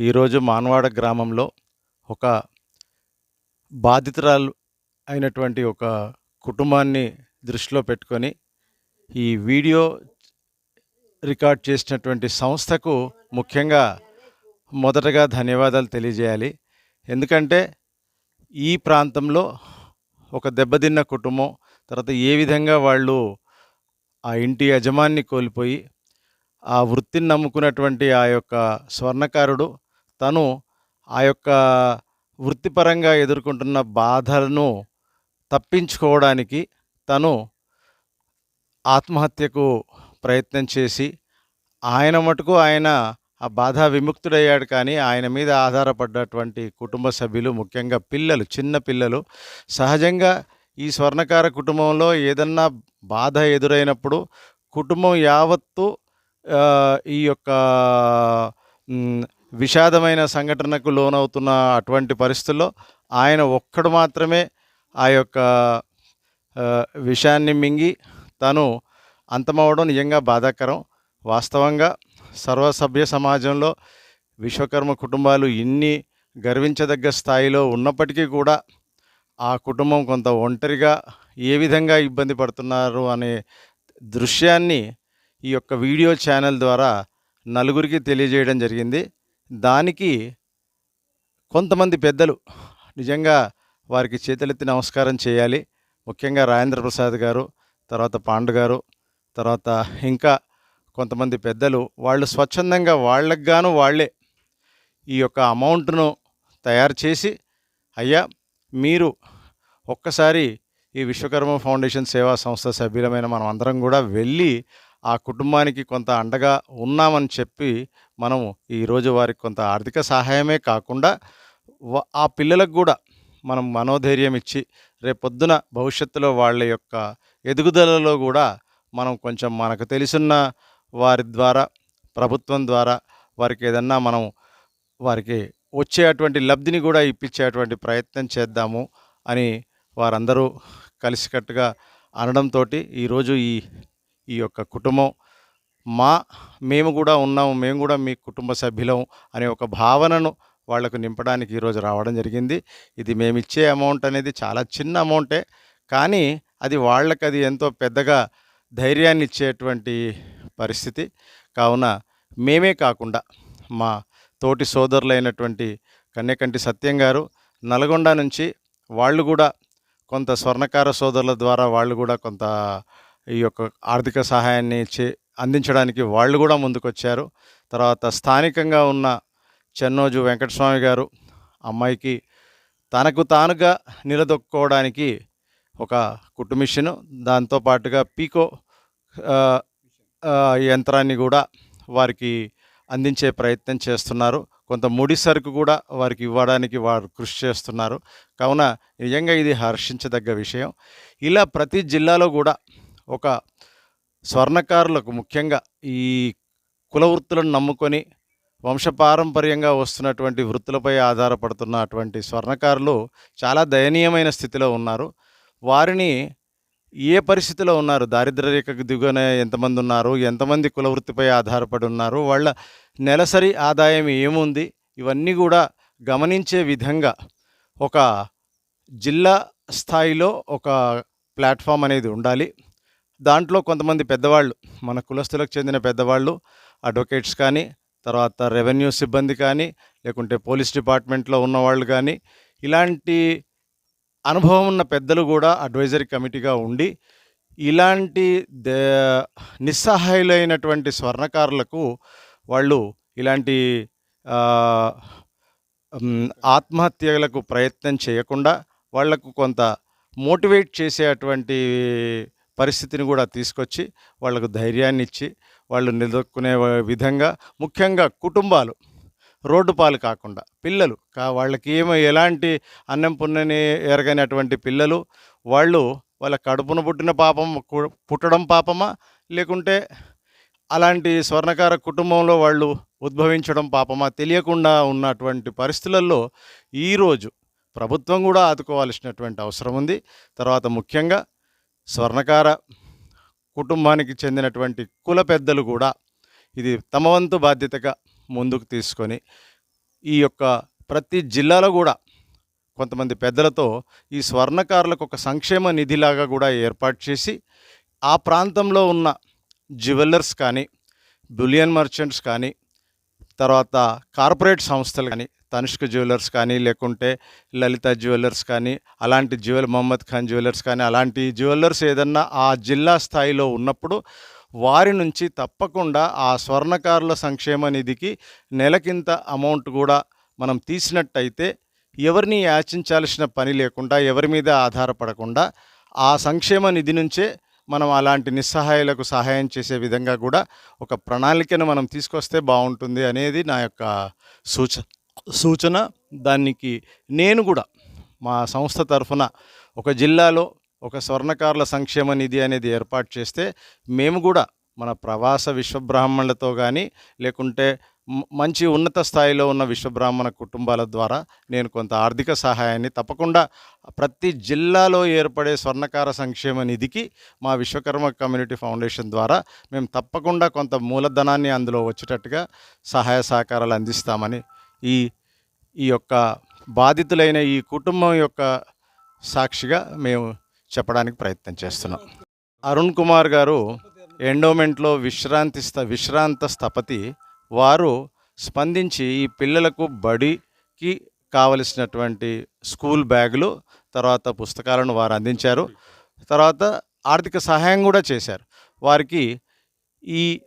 ఈరోజు మానవాడ గ్రామంలో ఒక బాధితురాలు అయినటువంటి ఒక కుటుంబాన్ని దృష్టిలో పెట్టుకొని ఈ వీడియో రికార్డ్ చేసినటువంటి సంస్థకు ముఖ్యంగా మొదటగా ధన్యవాదాలు తెలియజేయాలి. ఎందుకంటే ఈ ప్రాంతంలో ఒక దెబ్బతిన్న కుటుంబం తర్వాత ఏ విధంగా వాళ్ళు ఆ ఇంటి యజమాన్ని కోల్పోయి ఆ వృత్తిని నమ్ముకున్నటువంటి ఆ యొక్క స్వర్ణకారుడు తను ఆ యొక్క వృత్తిపరంగా ఎదుర్కొంటున్న బాధలను తప్పించుకోవడానికి తను ఆత్మహత్యకు ప్రయత్నం చేసి ఆయన మటుకు ఆయన ఆ బాధ విముక్తుడయ్యాడు కానీ ఆయన మీద ఆధారపడ్డటువంటి కుటుంబ సభ్యులు ముఖ్యంగా పిల్లలు చిన్న పిల్లలు సహజంగా ఈ స్వర్ణకార కుటుంబంలో ఏదన్నా బాధ ఎదురైనప్పుడు కుటుంబం యావత్తు ఈ యొక్క విషాదమైన సంఘటనకు లోనవుతున్న అటువంటి పరిస్థితుల్లో ఆయన ఒక్కడు మాత్రమే ఆ యొక్క విషయాన్ని మింగి తను అంతమవడం నిజంగా బాధాకరం. వాస్తవంగా సర్వసభ్య సమాజంలో విశ్వకర్మ కుటుంబాలు ఇన్ని గర్వించదగ్గ స్థాయిలో ఉన్నప్పటికీ కూడా ఆ కుటుంబం కొంత ఒంటరిగా ఏ విధంగా ఇబ్బంది పడుతున్నారు అనే దృశ్యాన్ని ఈ యొక్క వీడియో ఛానల్ ద్వారా నలుగురికి తెలియజేయడం జరిగింది. దానికి కొంతమంది పెద్దలు నిజంగా వారికి చేతులెత్తి నమస్కారం చేయాలి. ముఖ్యంగా రాజేంద్ర ప్రసాద్ గారు తర్వాత పాండు గారు తర్వాత ఇంకా కొంతమంది పెద్దలు వాళ్ళు స్వచ్ఛందంగా వాళ్ళకు గాను వాళ్ళే ఈ యొక్క అమౌంట్ను తయారు చేసి అయ్యా మీరు ఒక్కసారి ఈ విశ్వకర్మ ఫౌండేషన్ సేవా సంస్థ సభ్యులమైన మనం అందరం కూడా వెళ్ళి ఆ కుటుంబానికి కొంత అండగా ఉన్నామని చెప్పి మనము ఈరోజు వారికి కొంత ఆర్థిక సహాయమే కాకుండా ఆ పిల్లలకు కూడా మనం మనోధైర్యం ఇచ్చి రేపొద్దున భవిష్యత్తులో వాళ్ళ యొక్క ఎదుగుదలలో కూడా మనం కొంచెం మనకు తెలిసిన వారి ద్వారా ప్రభుత్వం ద్వారా వారికి ఏదన్నా మనం వారికి వచ్చేటువంటి లబ్ధిని కూడా ఇప్పించేటువంటి ప్రయత్నం చేద్దాము అని వారందరూ కలిసికట్టుగా అనడంతో ఈరోజు ఈ ఈ యొక్క కుటుంబం. మా మేము కూడా ఉన్నాము. మేము కూడా మీ కుటుంబ సభ్యులం అనే ఒక భావనను వాళ్ళకు నింపడానికి ఈరోజు రావడం జరిగింది. ఇది మేము ఇచ్చే అమౌంట్ అనేది చాలా చిన్న అమౌంటే. కానీ అది వాళ్ళకి అది ఎంతో పెద్దగా ధైర్యాన్ని ఇచ్చేటువంటి పరిస్థితి. కావున మేమే కాకుండా మా తోటి సోదరులైనటువంటి కన్నెకంటి సత్యం గారు నల్గొండ నుంచి వాళ్ళు కూడా కొంత స్వర్ణకార సోదరుల ద్వారా వాళ్ళు కూడా కొంత ఈ యొక్క ఆర్థిక సహాయాన్ని చే అందించడానికి వాళ్ళు కూడా ముందుకొచ్చారు. తర్వాత స్థానికంగా ఉన్న చెన్నోజు వెంకటస్వామి గారు అమ్మాయికి తనకు తానుగా నిలదొక్కుకోవడానికి ఒక కుట్టు మిషన్ దాంతో పాటుగా పీకో యంత్రాన్ని కూడా వారికి అందించే ప్రయత్నం చేస్తున్నారు. కొంత ముడి సరుకు కూడా వారికి ఇవ్వడానికి వారు కృషి చేస్తున్నారు. కావున నిజంగా ఇది హర్షించదగ్గ విషయం. ఇలా ప్రతి జిల్లాలో కూడా ఒక స్వర్ణకారులకు ముఖ్యంగా ఈ కుల వృత్తులను నమ్ముకొని వంశపారంపర్యంగా వస్తున్నటువంటి వృత్తులపై ఆధారపడుతున్న అటువంటి స్వర్ణకారులు చాలా దయనీయమైన స్థితిలో ఉన్నారు. వారిని ఏ పరిస్థితిలో ఉన్నారు? దారిద్ర్య రేఖకు దిగున ఎంతమంది ఉన్నారు? ఎంతమంది కుల వృత్తిపై ఆధారపడి ఉన్నారు? వాళ్ళ నెలసరి ఆదాయం ఏముంది? ఇవన్నీ కూడా గమనించే విధంగా ఒక జిల్లా స్థాయిలో ఒక ప్లాట్ఫామ్ అనేది ఉండాలి. దాంట్లో కొంతమంది పెద్దవాళ్ళు మన కులస్తులకు చెందిన పెద్దవాళ్ళు అడ్వకేట్స్ కానీ తర్వాత రెవెన్యూ సిబ్బంది కానీ లేకుంటే పోలీస్ డిపార్ట్మెంట్లో ఉన్నవాళ్ళు కానీ ఇలాంటి అనుభవం ఉన్న పెద్దలు కూడా అడ్వైజరీ కమిటీగా ఉండి ఇలాంటి దే నిస్సహాయులైనటువంటి స్వర్ణకారులకు వాళ్ళు ఇలాంటి ఆత్మహత్యలకు ప్రయత్నం చేయకుండా వాళ్ళకు కొంత మోటివేట్ చేసేటువంటి పరిస్థితిని కూడా తీసుకొచ్చి వాళ్ళకు ధైర్యాన్ని ఇచ్చి వాళ్ళు నిలదొక్కునే విధంగా ముఖ్యంగా కుటుంబాలు రోడ్డు పాలు కాకుండా పిల్లలు కా వాళ్ళకి ఏమో ఎలాంటి అన్నం పున్నని ఎరగనటువంటి పిల్లలు వాళ్ళు వాళ్ళ కడుపున పుట్టిన పాపం పుట్టడం పాపమా? లేకుంటే అలాంటి స్వర్ణకార కుటుంబంలో వాళ్ళు ఉద్భవించడం పాపమా? తెలియకుండా ఉన్నటువంటి పరిస్థితులలో ఈరోజు ప్రభుత్వం కూడా ఆదుకోవాల్సినటువంటి అవసరం ఉంది. తర్వాత ముఖ్యంగా స్వర్ణకార కుటుంబానికి చెందినటువంటి కుల పెద్దలు కూడా ఇది తమ వంతు బాధ్యతగా ముందుకు తీసుకొని ఈ యొక్క ప్రతి జిల్లాలో కూడా కొంతమంది పెద్దలతో ఈ స్వర్ణకారులకు ఒక సంక్షేమ నిధిలాగా కూడా ఏర్పాటు చేసి ఆ ప్రాంతంలో ఉన్న జ్యువెల్లర్స్ కానీ బులియన్ మర్చెంట్స్ కానీ తర్వాత కార్పొరేట్ సంస్థలు కానీ తనుష్క జ్యువెలర్స్ కానీ లేకుంటే లలిత జ్యువెలర్స్ కానీ అలాంటి జ్యువెల్ మొహమ్మద్ ఖాన్ జ్యువెలర్స్ కానీ అలాంటి జ్యువెలర్స్ ఏదన్నా ఆ జిల్లా స్థాయిలో ఉన్నప్పుడు వారి నుంచి తప్పకుండా ఆ స్వర్ణకారుల సంక్షేమ నిధికి నెలకింత అమౌంట్ కూడా మనం తీసినట్టయితే ఎవరిని యాచించాల్సిన పని లేకుండా ఎవరి మీద ఆధారపడకుండా ఆ సంక్షేమ నిధి నుంచే మనం అలాంటి నిస్సహాయాలకు సహాయం చేసే విధంగా కూడా ఒక ప్రణాళికను మనం తీసుకొస్తే బాగుంటుంది అనేది నా యొక్క సూచ సూచన దానికి నేను కూడా మా సంస్థ తరఫున ఒక జిల్లాలో ఒక స్వర్ణకారుల సంక్షేమ నిధి అనేది ఏర్పాటు చేస్తే మేము కూడా మన ప్రవాస విశ్వబ్రాహ్మణులతో కానీ లేకుంటే మంచి ఉన్నత స్థాయిలో ఉన్న విశ్వబ్రాహ్మణ కుటుంబాల ద్వారా నేను కొంత ఆర్థిక సహాయాన్ని తప్పకుండా ప్రతి జిల్లాలో ఏర్పడే స్వర్ణకార సంక్షేమ నిధికి మా విశ్వకర్మ కమ్యూనిటీ ఫౌండేషన్ ద్వారా మేము తప్పకుండా కొంత మూలధనాన్ని అందులో వచ్చేటట్టుగా సహాయ సహకారాలు అందిస్తామని ఈ ఈ యొక్క బాధితులైన ఈ కుటుంబం యొక్క సాక్షిగా మేము చెప్పడానికి ప్రయత్నం చేస్తున్నాం. అరుణ్ కుమార్ గారు ఎండోమెంట్లో విశ్రాంతి స్థ విశ్రాంత స్థపతి. వారు స్పందించి ఈ పిల్లలకు బడికి కావలసినటువంటి స్కూల్ బ్యాగులు తర్వాత పుస్తకాలను వారు అందించారు. తర్వాత ఆర్థిక సహాయం కూడా చేశారు. వారికి ఈ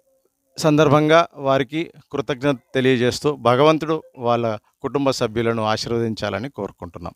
సందర్భంగా వారికి కృతజ్ఞత తెలియజేస్తూ భగవంతుడు వాళ్ళ కుటుంబ సభ్యులను ఆశీర్వదించాలని కోరుకుంటున్నాం.